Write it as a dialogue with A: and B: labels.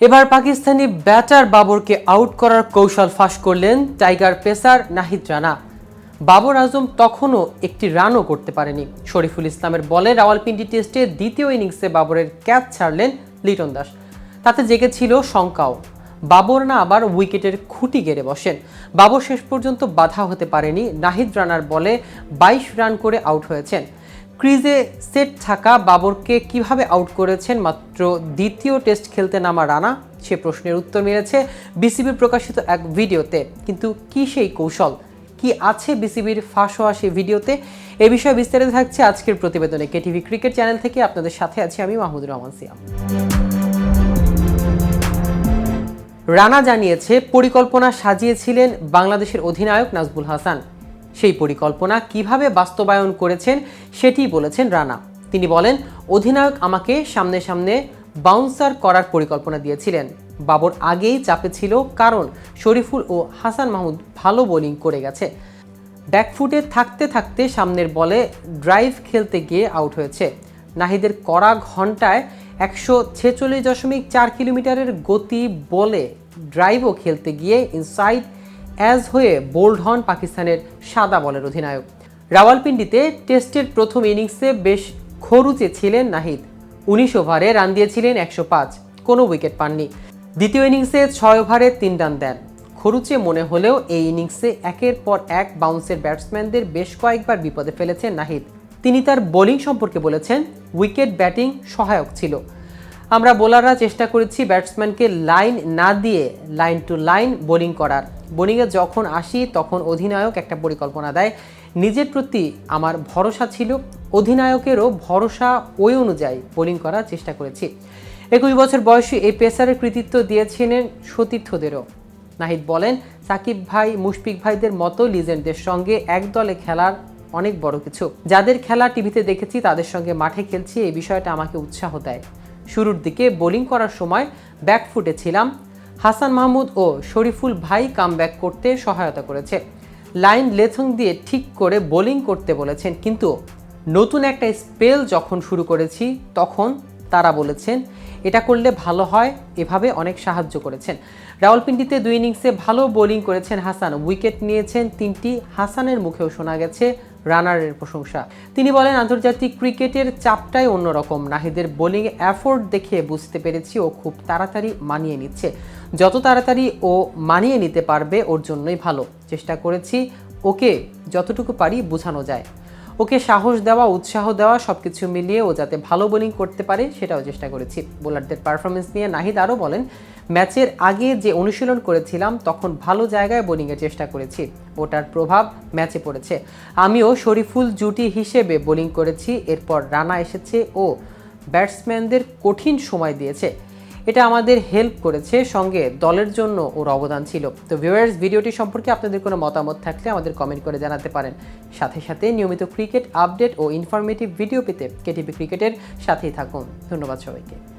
A: এবার Pakistani batter বাবরকে out করার কৌশল ফাঁস করলেন টাইগার পেসার নাহিদ রানা। বাবর আজম তখনও একটি রানও করতে পারেনি। শরীফুল ইসলামের বলে রাওয়ালপিন্ডি টেস্টে দ্বিতীয় ইনিংসে বাবরের ক্যাচ ছাড়লেন লিটন দাস। তাতে জেগেছিল শঙ্কাও। বাবর না আবার উইকেটের খুঁটি গেড়ে বসেন। বাবর শেষ পর্যন্ত বাধা হতে পারেনি। নাহিদ রানার বলে বাইশ রান করে আউট হয়েছেন। ক্রিজে সেট থাকা বাবরকে কীভাবে আউট করেছেন মাত্র দ্বিতীয় টেস্ট খেলতে নামা রানা, সে প্রশ্নের উত্তর মিলেছে বিসিবির প্রকাশিত এক ভিডিওতে। কিন্তু কি সেই কৌশল? কি আছে বিসিবির ফাঁস হওয়া সেই ভিডিওতে? এ বিষয়ে বিস্তারিত থাকছে আজকের প্রতিবেদনে কেটিভি ক্রিকেট চ্যানেল থেকে। আপনাদের সাথে আছি আমি মাহমুদুর রহমান সিয়াম। রানা জানিয়েছে, পরিকল্পনা সাজিয়েছিলেন বাংলাদেশের অধিনায়ক নাজবুল হাসান। সেই পরিকল্পনা কীভাবে বাস্তবায়ন করেছেন সেটি বলেছেন রানা। তিনি বলেন, অধিনায়ক আমাকে সামনে সামনে বাউন্সার করার পরিকল্পনা দিয়েছিলেন। বাবর আগেই চাপে ছিল কারণ শরীফুল ও হাসান মাহমুদ ভালো বোলিং করে গেছে। ব্যাকফুটে থাকতে থাকতে সামনের বলে ড্রাইভ খেলতে গিয়ে আউট হয়েছে। নাহিদের কড়া ঘন্টায় একশো ছেচল্লিশ দশমিক চার কিলোমিটারের গতি বলে ড্রাইভও খেলতে গিয়ে ইনসাইড অ্যাজ হয়ে বোল্ড হন পাকিস্তানের সাদা বলের অধিনায়ক। রাওয়ালপিন্ডিতে টেস্টের প্রথম ইনিংসে বেশ খরুচে ছিলেন নাহিদ। উনিশ ওভারে রান দিয়েছিলেন একশো পাঁচ, কোনো উইকেট পাননি। দ্বিতীয় ইনিংসে ছয় ওভারে তিন রান দেন। খরুচে মনে হলেও এই ইনিংসে একের পর এক বাউন্সের ব্যাটসম্যানদের বেশ কয়েকবার বিপদে ফেলেছেন নাহিদ। তিনি তার বোলিং সম্পর্কে বলেছেন, উইকেট ব্যাটিং সহায়ক ছিল। আমরা বোলাররা চেষ্টা করেছি ব্যাটসম্যানকে লাইন না দিয়ে লাইন টু লাইন বোলিং করার। বোলিংয়ে যখন আসি, তখন অধিনায়ক একটা পরিকল্পনা দেয়। নিজের প্রতি আমার ভরসা ছিল, অধিনায়কেরও ভরসা ওই অনুযায়ী বোলিং করার চেষ্টা করেছি। একুশ বছর বয়সী এই পেসারের কৃতিত্ব দিয়েছিলেন সতীর্থদেরও। নাহিদ বলেন, সাকিব ভাই, মুশফিক ভাইদের মতো লিজেন্ডদের সঙ্গে এক দলে খেলার অনেক বড় কিছু। যাদের খেলা টিভিতে দেখেছি, তাদের সঙ্গে মাঠে খেলছি, এই বিষয়টা আমাকে উৎসাহ দেয়। শুরুর দিকে বোলিং করার সময় ব্যাকফুটে ছিলাম। হাসান মাহমুদ ও শরীফুল ভাই কামব্যাক করতে সহায়তা করেছে। লাইন লেথং দিয়ে ঠিক করে বোলিং করতে বলেছেন, কিন্তু নতুন একটা স্পেল যখন শুরু করেছি, তখন তারা বলেছেন, এটা করলে ভালো হয়। এভাবে অনেক সাহায্য করেছেন। রাওয়ালপিন্ডিতে দুই ইনিংসে ভালো বোলিং করেছেন হাসান। উইকেট নিয়েছেন তিনটি। হাসানের মুখেও শোনা গেছে রানারের প্রশংসা। তিনি বলেন, আন্তর্জাতিক ক্রিকেটের চাপটাই অন্যরকম। নাহিদের বোলিং অ্যাফোর্ড দেখে বুঝতে পেরেছি, ও খুব তাড়াতাড়ি মানিয়ে নিচ্ছে। যত তাড়াতাড়ি ও মানিয়ে নিতে পারবে, ওর জন্যই ভালো। চেষ্টা করেছি, ওকে যতটুকু পারি বোঝানো যায়। ওকে সাহস দেওয়া, উৎসাহ দেওয়া সব কিছু মিলিয়ে ও যাতে ভালো বোলিং করতে পারে সেটাও চেষ্টা করেছি। বোলারদের পারফরমেন্স নিয়ে নাহিদ আরও বলেন, ম্যাচের আগে যে অনুশীলন করেছিলাম, তখন ভালো জায়গায় বোলিংয়ের চেষ্টা করেছি। ওটার প্রভাব ম্যাচে পড়েছে। আমিও শরীফুল জুটি হিসেবে বোলিং করেছি, এরপর রানা এসেছে ও ব্যাটসম্যানদের কঠিন সময় দিয়েছে। এটা আমাদের হেল্প করেছে, সঙ্গে দলের জন্য ওর অবদান ছিল। তো ভিউয়ার্স ভিডিওটি সম্পর্কে আপনাদের কোনো মতামত থাকলে আমাদের কমেন্ট করে জানাতে পারেন। সাথে সাথে নিয়মিত ক্রিকেট আপডেট ও ইনফরমেটিভ ভিডিও পেতে কেটিভি ক্রিকেটের সাথেই থাকুন। ধন্যবাদ সবাইকে।